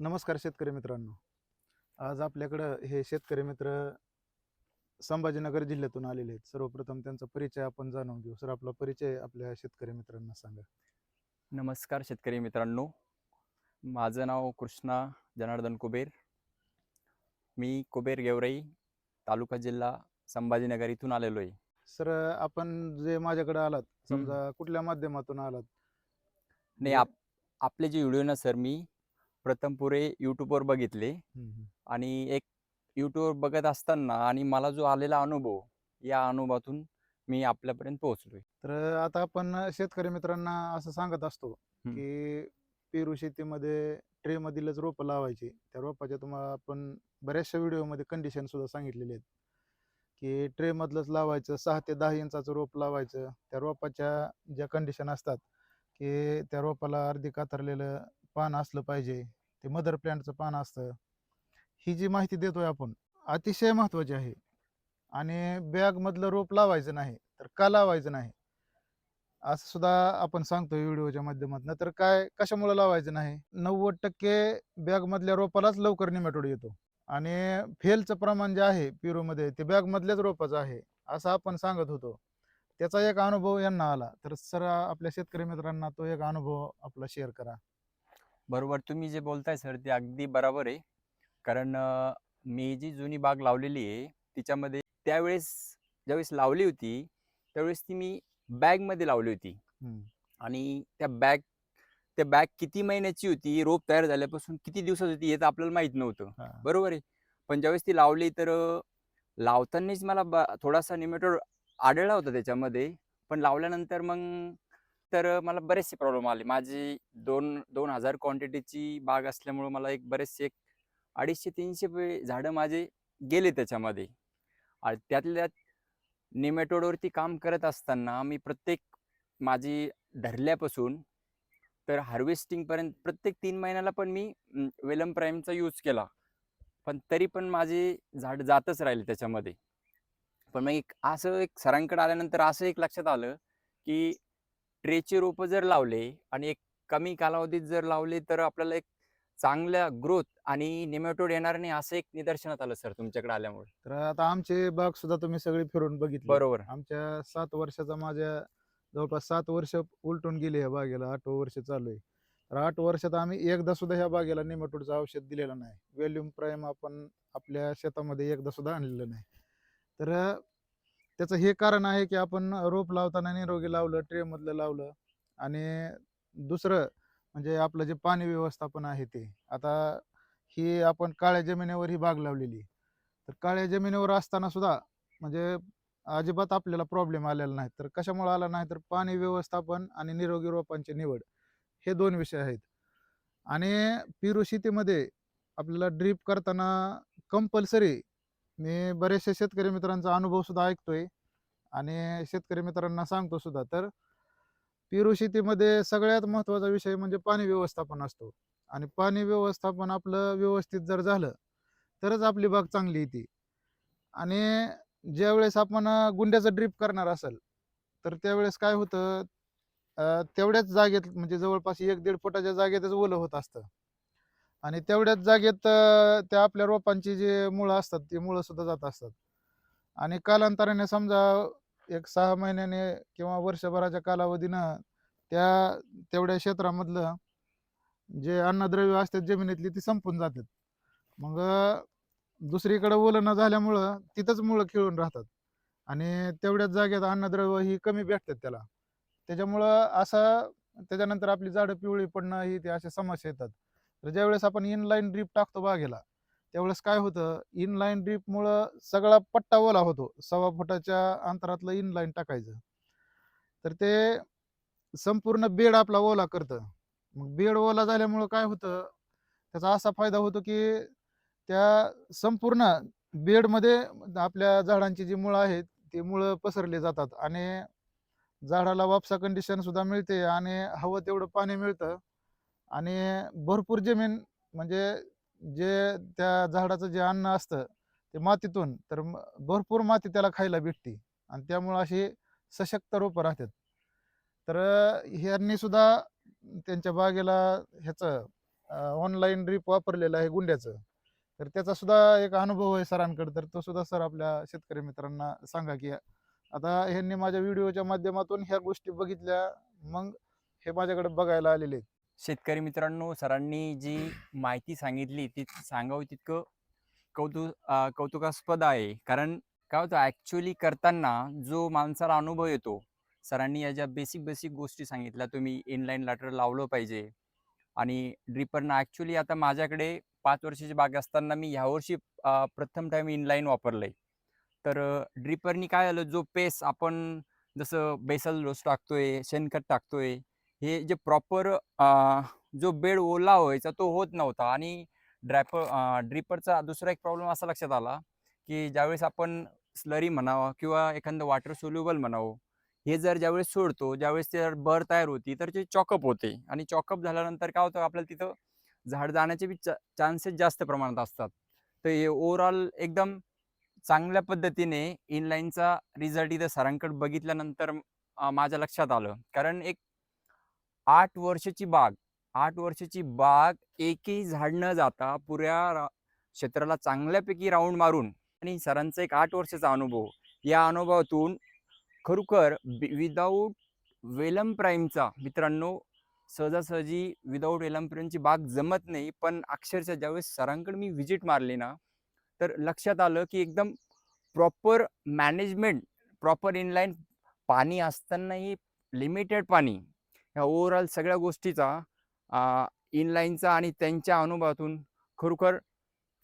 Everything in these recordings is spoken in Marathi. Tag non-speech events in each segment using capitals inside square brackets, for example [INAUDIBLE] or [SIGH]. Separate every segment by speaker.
Speaker 1: नमस्कार शेतकरी मित्रांनो. आज आपल्याकडं हे शेतकरी मित्र संभाजीनगर जिल्ह्यातून आलेले आहेत. सर्वप्रथम त्यांचा परिचय आपण जाणून घेऊ. सर आपला परिचय आपल्या शेतकरी मित्रांना सांगा.
Speaker 2: नमस्कार शेतकरी मित्रांनो. माझं नाव कृष्णा जनार्दन कुबेर. मी कुबेर गेवराई तालुका जिल्हा संभाजीनगर इथून आलेलो आहे.
Speaker 1: सर आपण जे माझ्याकडे आलात समजा कुठल्या माध्यमातून आलात?
Speaker 2: नाही आप आपले जे व्हिडिओ ना सर मी प्रथम पुरे यूट्यूबवर बघितले. आणि एक यूट्यूबवर बघत असताना आणि मला जो आलेला अनुभव या अनुभवातून मी आपल्यापर्यंत पोहोचलोय.
Speaker 1: तर आता आपण शेतकरी मित्रांना असं सांगत असतो. की पेरू शेतीमध्ये ट्रे मधीलच रोपं लावायची. त्या रोपाच्या तुम्हाला आपण बऱ्याचशा व्हिडिओमध्ये कंडिशन सुद्धा सांगितलेले आहेत. की ट्रे मधलंच लावायचं सहा ते दहा इंचाचं रोप लावायचं. त्या रोपाच्या ज्या कंडिशन असतात की त्या रोपाला अर्धी कातरलेलं पान असलं पाहिजे. ते मदर प्लॅन्टचं पान असतं. ही जी माहिती देतोय आपण अतिशय महत्त्वाची आहे. आणि बॅगमधलं रोप लावायचं नाही तर का लावायचं नाही? असं सुद्धा आपण सांगतो व्हिडिओच्या माध्यमातून. तर काय कशामुळे लावायचं नाही? नव्वद टक्के बॅगमधल्या रोपालाच लवकर निमॅटोड येतो. आणि फेलचं प्रमाण जे आहे पिरूमध्ये ते बॅगमधल्याच रोपाचं आहे असं आपण सांगत होतो. त्याचा एक अनुभव यांना आला. तर सर आपल्या शेतकरी मित्रांना तो एक अनुभव आपला शेअर करा.
Speaker 2: बरोबर. तुम्ही जे बोलताय सर ते अगदी बरोबर आहे. कारण अं, मी जी जुनी बाग लावलेली आहे तिच्यामध्ये त्यावेळेस ज्यावेळेस लावली होती त्यावेळेस ती मी बॅगमध्ये लावली होती.
Speaker 1: हम्म.
Speaker 2: आणि त्या बॅग त्या बॅग किती महिन्याची होती रोप तयार झाल्यापासून किती दिवसात होती हे तर आपल्याला माहीत नव्हतं.
Speaker 1: हा.
Speaker 2: बरोबर आहे. पण ज्यावेळेस ती लावली तर अं, लावतानाच मला ब- थोडासा निमेटोड आढळला होता त्याच्यामध्ये. पण लावल्यानंतर मग तर मला बरेचसे प्रॉब्लेम आले. माझी दोन हजार क्वांटिटीची बाग असल्यामुळे मला एक बरेचसे एक अडीचशे तीनशे पे- झाडं माझे गेले त्याच्यामध्ये. आणि त्यातल्या निमेटोडवरती काम करत असताना मी प्रत्येक माझी धरल्यापासून तर हार्वेस्टिंगपर्यंत प्रत्येक तीन महिन्याला पण मी वेलम प्राईमचा यूज केला. पण तरी पण माझे झाड जातच राहिले त्याच्यामध्ये. पण मग एक असं एक सरांकडे आल्यानंतर असं एक लक्षात आलं की ट्रेचे रोपं जर लावले आणि एक कमी कालावधीत जर लावले तर आपल्याला एक चांगल्या ग्रोथ आणि निमेटोड येणार नाही असं एक निदर्शनात आलं सर तुमच्याकडे आल्यामुळे.
Speaker 1: तर आता आमचे बाग सुद्धा तुम्ही सगळी फिरून बघितली.
Speaker 2: बरोबर.
Speaker 1: आमच्या सात वर्षाचा माझ्या जवळपास सात वर्ष उलटून गेली ह्या बागेला आठ वर्ष चालू आहे. तर आठ वर्षात आम्ही एकदा सुद्धा ह्या बागेला निमॅटोडचं औषध दिलेलं नाही. व्हॅल्यूम प्राईम आपण आपल्या शेतामध्ये एकदा सुद्धा आणलेलं नाही. तर त्याचं हे कारण आहे की आपण रोप लावताना निरोगी लावलं ट्रे मधलं लावलं आणि दुसरं म्हणजे आपलं जे पाणी व्यवस्थापन आहे ते. आता ही आपण काळ्या जमिनीवर ही बाग लावलेली. तर काळ्या जमिनीवर असताना सुद्धा म्हणजे अजिबात आपल्याला प्रॉब्लेम आलेला नाही. तर कशामुळे आला नाही? तर पाणी व्यवस्थापन आणि निरोगी रोपांची निवड हे दोन विषय आहेत. आणि पेरू शेतीमध्ये आपल्याला ड्रीप करताना कंपल्सरी मी बरेचसे शेतकरी मित्रांचा अनुभव सुद्धा ऐकतोय. आणि शेतकरी मित्रांना सांगतो सुद्धा. तर पेरू शेतीमध्ये सगळ्यात महत्त्वाचा विषय म्हणजे पाणी व्यवस्थापन असतो. आणि पाणी व्यवस्थापन आपलं व्यवस्थित जर झालं तरच आपली बाग चांगली येते. आणि ज्यावेळेस आपण गुंड्याचं ड्रीप करणार असेल तर त्यावेळेस काय होतं तेवढ्याच जागेत म्हणजे जवळपास एक दीड फुटाच्या जागेतच ओलं होत असतं. आणि तेवढ्याच जागेत त्या आपल्या रोपांची जे मुळं असतात ती मुळं सुद्धा जात असतात. आणि कालांतराने समजा एक सहा महिन्याने किंवा वर्षभराच्या कालावधीनं त्या तेवढ्या क्षेत्रामधलं जे अन्नद्रव्य असतात जमिनीतली ती संपून जातात. मग दुसरीकडं दुसरीकडे ओलं न झाल्यामुळं तिथंच मुळं खिळून राहतात. आणि तेवढ्याच जागेत अन्नद्रव्य ही कमी भेटतात त्याला. त्याच्यामुळं असं त्याच्यानंतर आपली झाडं पिवळी पडणं ही ते अशा समस्या येतात. तर ज्यावेळेस आपण इनलाईन ड्रीप टाकतो बागेला त्यावेळेस काय होतं इनलाईन ड्रीपमुळं सगळा पट्टा ओला होतो. सव्वा फुटाच्या अंतरातलं इनलाईन टाकायचं. तर ते संपूर्ण बेड आपला ओला करतं. मग बेड ओला झाल्यामुळं काय होतं त्याचा असा फायदा होतो की त्या संपूर्ण बेडमध्ये आपल्या झाडांची जी मुळं आहेत ती मुळं पसरली जातात आणि झाडाला वापसा कंडिशन सुद्धा मिळते आणि हवं तेवढं पाणी मिळतं आणि भरपूर जमीन म्हणजे जे त्या झाडाचं जे अन्न असतं ते मातीतून तर भरपूर माती त्याला खायला भेटते. आणि त्यामुळं अशी सशक्त रोपं राहतात. तर ह्यांनी सुद्धा त्यांच्या बागेला ह्याचं ऑनलाईन ड्रीप वापरलेलं आहे गुंड्याचं. तर त्याचा सुद्धा एक अनुभव आहे सरांकडे. तर तो सुद्धा सर आपल्या शेतकरी मित्रांना सांगा की आता ह्यांनी माझ्या व्हिडिओच्या माध्यमातून ह्या गोष्टी बघितल्या मग हे माझ्याकडे बघायला आलेले आहेत.
Speaker 2: शेतकरी मित्रांनो सरांनी जी माहिती सांगितली ती सांगावं तितकं कौतुक कौतुकास्पद आहे. कारण काय होतं ॲक्च्युली करताना जो माणसाला अनुभव येतो सरांनी या ज्या बेसिक बेसिक गोष्टी सांगितल्या तुम्ही इनलाईन लॅटर लावलं पाहिजे. आणि ड्रिपरनं ॲक्च्युली आता माझ्याकडे पाच वर्षाची बाग असताना मी ह्यावर्षी प्रथम टाईम इनलाईन वापरलं आहे तर ड्रिपरनी काय झालं जो पेस आपण जसं बेसल रोस टाकतोय शेणखत टाकतोय हे जे प्रॉपर जो बेड ओला व्हायचा तो होत नव्हता. आणि ड्रॅपर ड्रिपरचा दुसरा एक प्रॉब्लेम असा लक्षात आला की ज्यावेळेस आपण स्लरी म्हणावं किंवा एखादं वॉटर सोल्युबल म्हणावं हे जर ज्यावेळेस सोडतो ज्यावेळेस ते बर तयार होती तर ते चॉकअप होते. आणि चॉकअप झाल्यानंतर काय होतं आपल्याला तिथं झाड जाण्याचे बी चान्सेस जास्त प्रमाणात असतात. तर हे ओव्हरऑल एकदम चांगल्या पद्धतीने इनलाईनचा रिझल्ट इथं सरांकडे बघितल्यानंतर माझ्या लक्षात आलं. कारण एक आठ वर्षाची बाग. आठ वर्षाची बाग एकही झाड न जाता पुऱ्या रा- क्षेत्राला चांगल्यापैकी राऊंड मारून आणि सरांचा एक आठ वर्षाचा अनुभव. या अनुभवातून खरोखर विदाऊट वेलम प्राईमचा मित्रांनो सहजासहजी विदाऊट वेलम प्राईमची बाग जमत नाही पण अक्षरशः ज्यावेळेस सरांकडे मी व्हिजिट मारली ना तर लक्षात आलं की एकदम प्रॉपर मॅनेजमेंट प्रॉपर इनलाईन पाणी असतानाही लिमिटेड पाणी. ह्या ओव्हरऑल सगळ्या गोष्टीचा इनलाईनचा आणि त्यांच्या अनुभवातून खरोखर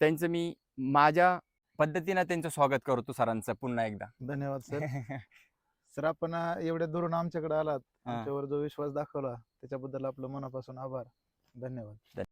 Speaker 2: त्यांचं मी माझ्या पद्धतीनं त्यांचं स्वागत करतो सरांचं पुन्हा एकदा.
Speaker 1: धन्यवाद सर. [LAUGHS] सर आपण एवढ्या दुरून आमच्याकडे आलात. आमच्यावर जो विश्वास दाखवला त्याच्याबद्दल आपलं मनापासून आभार. धन्यवाद.